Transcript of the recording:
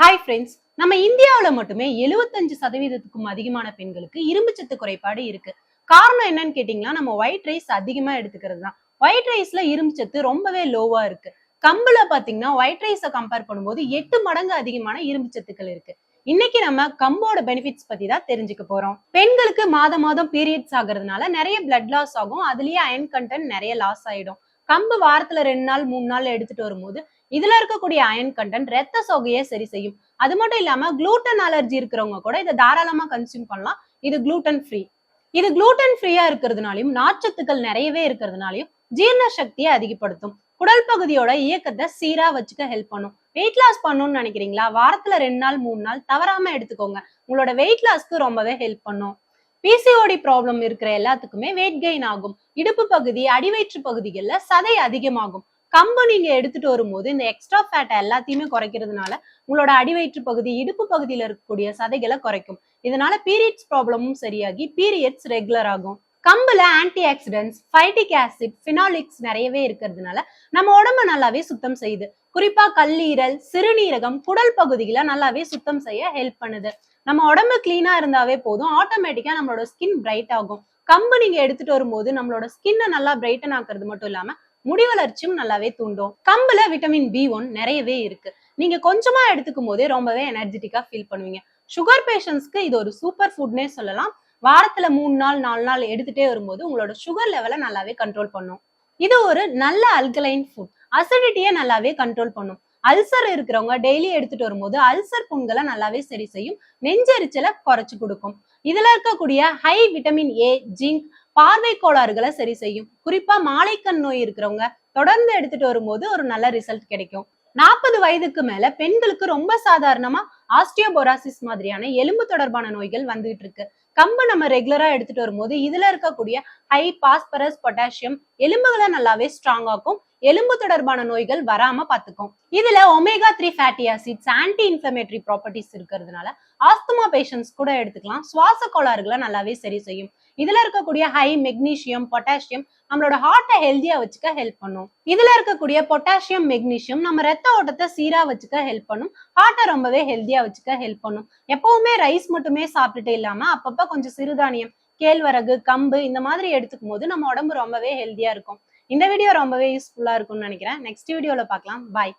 Hi friends நம்ம இந்தியாவில் மட்டுமே 75% சதவீதத்துக்கும் அதிகமான பெண்களுக்கு இரும்புச்சத்து குறைபாடு இருக்கு. காரணம் என்னன்னு கேட்டீங்கன்னா நம்ம ஒயிட் ரைஸ் அதிகமா எடுத்துக்கிறது தான் ஒயிட் ரைஸ்ல இரும்புச்சத்து ரொம்பவே லோவா இருக்கு. கம்புல பாத்தீங்கன்னா ஒயிட் ரைஸை கம்பேர் பண்ணும்போது எட்டு மடங்கு அதிகமான இரும்புச்சத்துக்கள் இருக்கு. இன்னைக்கு நம்ம கம்போட பெனிஃபிட்ஸ் பத்தி தான் தெரிஞ்சுக்க போறோம். பெண்களுக்கு மாதம் மாதம் பீரியட்ஸ் ஆகுறதுனால நிறைய பிளட் லாஸ் ஆகும். அதுலயே அயன் கண்டென்ட் நிறைய லாஸ் ஆயிடும். கம்பு வாரத்துல ரெண்டு நாள் மூணு நாள் எடுத்துட்டு வரும்போது இதுல இருக்கக்கூடிய அயன் கண்டென்ட் ரத்த சோகையை சரி செய்யும். அது மட்டும் இல்லாம குளூட்டன் அலர்ஜி இருக்கிறவங்க கூட இதை தாராளமா கன்சியூம் பண்ணலாம். இது குளூட்டன் ஃப்ரீ இது குளூட்டன் ஃப்ரீயா இருக்கிறதுனாலையும் நார்ச்சத்துக்கள் நிறையவே இருக்கிறதுனாலையும் ஜீரண சக்தியை அதிகப்படுத்தும். குடல் பகுதியோட இயக்கத்தை சீரா வச்சுக்க ஹெல்ப் பண்ணும். வெயிட் லாஸ் பண்ணணும்னு நினைக்கிறீங்களா? வாரத்துல ரெண்டு நாள் மூணு நாள் தவறாம எடுத்துக்கோங்க. உங்களோட வெயிட் லாஸ்க்கு ரொம்பவே ஹெல்ப் பண்ணும். பிசிஓடி ப்ராப்ளம் இருக்கிற எல்லாத்துக்குமே வெயிட் கெயின் ஆகும். இடுப்பு பகுதி அடிவயிற்று பகுதிகளில் சதை அதிகமாகும். கம்பு நீங்க எடுத்துட்டு வரும்போது இந்த எக்ஸ்ட்ரா ஃபேட்டை எல்லாத்தையுமே குறைக்கிறதுனால உங்களோட அடிவயிற்று பகுதி இடுப்பு பகுதியில இருக்கக்கூடிய சதைகளை குறைக்கும். இதனால பீரியட்ஸ் ப்ராப்ளமும் சரியாகி பீரியட்ஸ் ரெகுலர் ஆகும். கம்புல antioxidants phytic acid phenolics நிறையவே இருக்கிறதுனால நம்ம உடம்ப நல்லாவே சுத்தம் செய்யுது. குறிப்பா கல்லீரல் சிறுநீரகம் குடல் பகுதிகளை நல்லாவே சுத்தம் செய்ய ஹெல்ப் பண்ணுது. நம்ம உடம்பு கிளீனா இருந்தாவே போதும் ஆட்டோமேட்டிக்கா நம்மளோட ஸ்கின் பிரைட் ஆகும். கம்பு நீங்க எடுத்துட்டு வரும்போது நம்மளோட ஸ்கின்னை நல்லா பிரைட்டன் ஆக்குறது மட்டும் இல்லாம முடி வளர்ச்சியும் நல்லாவே தூண்டும். கம்புல விட்டமின் பி ஒன் நிறையவே இருக்கு. நீங்க கொஞ்சமா எடுத்துக்கும் போதே ரொம்பவே எனர்ஜெட்டிக்கா ஃபீல் பண்ணுவீங்க. சுகர் பேஷண்ட்ஸ்க்கு இது ஒரு சூப்பர் ஃபுட்னே சொல்லலாம். வாரத்துல மூணு நாள் நாலு நாள் எடுத்துட்டே வரும்போது உங்களோட சுகர் லெவலை நல்லாவே கண்ட்ரோல் பண்ணும். இது ஒரு நல்ல அல்கலைன் ஃபுட் அசிடிட்டியை நல்லாவே கண்ட்ரோல் பண்ணும். அல்சர் இருக்கிறவங்க டெய்லி எடுத்துட்டு வரும்போது அல்சர் புண்களை நல்லாவே சரி செய்யும். நெஞ்செரிச்சலை குறைச்சு கொடுக்கும். இதுல இருக்கக்கூடிய ஹை விட்டமின் ஏ ஜிங்க் பார்வை கோளாறுகளை சரி செய்யும். குறிப்பா மாலைக்கண் நோய் இருக்கிறவங்க தொடர்ந்து எடுத்துட்டு வரும்போது ஒரு நல்ல ரிசல்ட் கிடைக்கும். நாற்பது வயதுக்கு மேல பெண்களுக்கு ரொம்ப சாதாரணமா ஆஸ்டியோபோராசிஸ் மாதிரியான எலும்பு தொடர்பான நோய்கள் வந்துகிட்டு இருக்கு. கம்பு நம்ம ரெகுலரா எடுத்துட்டு வரும்போது இதுல இருக்கக்கூடிய ஹை பாஸ்பரஸ் பொட்டாசியம் எலும்புகளை நல்லாவே ஸ்ட்ராங் ஆக்கும். எலும்பு தொடர்பான நோய்கள் வராம பாத்துக்கும். இதுல omega three fatty acids anti inflammatory properties இருக்கிறதுனால ஆஸ்துமா பேஷண்ட்ஸ் கூட எடுத்துக்கலாம். சுவாச கோளாறுகளை நல்லாவே சரி செய்யும். இதுல இருக்கக்கூடிய ஹை மெக்னீஷியம் பொட்டாசியம் நம்மளோட ஹார்ட்டை ஹெல்த்தியா வச்சுக்க ஹெல்ப் பண்ணும். இதுல இருக்கக்கூடிய பொட்டாசியம் மெக்னீஷியம் நம்ம ரத்த ஓட்டத்தை சீரா வச்சுக்க ஹெல்ப் பண்ணும். ஹார்ட்டை ரொம்பவே ஹெல்த்தியா வச்சுக்க ஹெல்ப் பண்ணும். எப்பவுமே ரைஸ் மட்டுமே சாப்பிட்டுட்டு இல்லாம அப்பப்ப கொஞ்சம் சிறுதானியம் கேழ்வரகு கம்பு இந்த மாதிரி எடுத்துக்கும் போது நம்ம உடம்பு ரொம்பவே ஹெல்த்தியா இருக்கும். இந்த வீடியோ ரொம்பவே யூஸ்ஃபுல்லா இருக்கும்னு நினைக்கிறேன். நெக்ஸ்ட் வீடியோவில் பார்க்கலாம். பாய்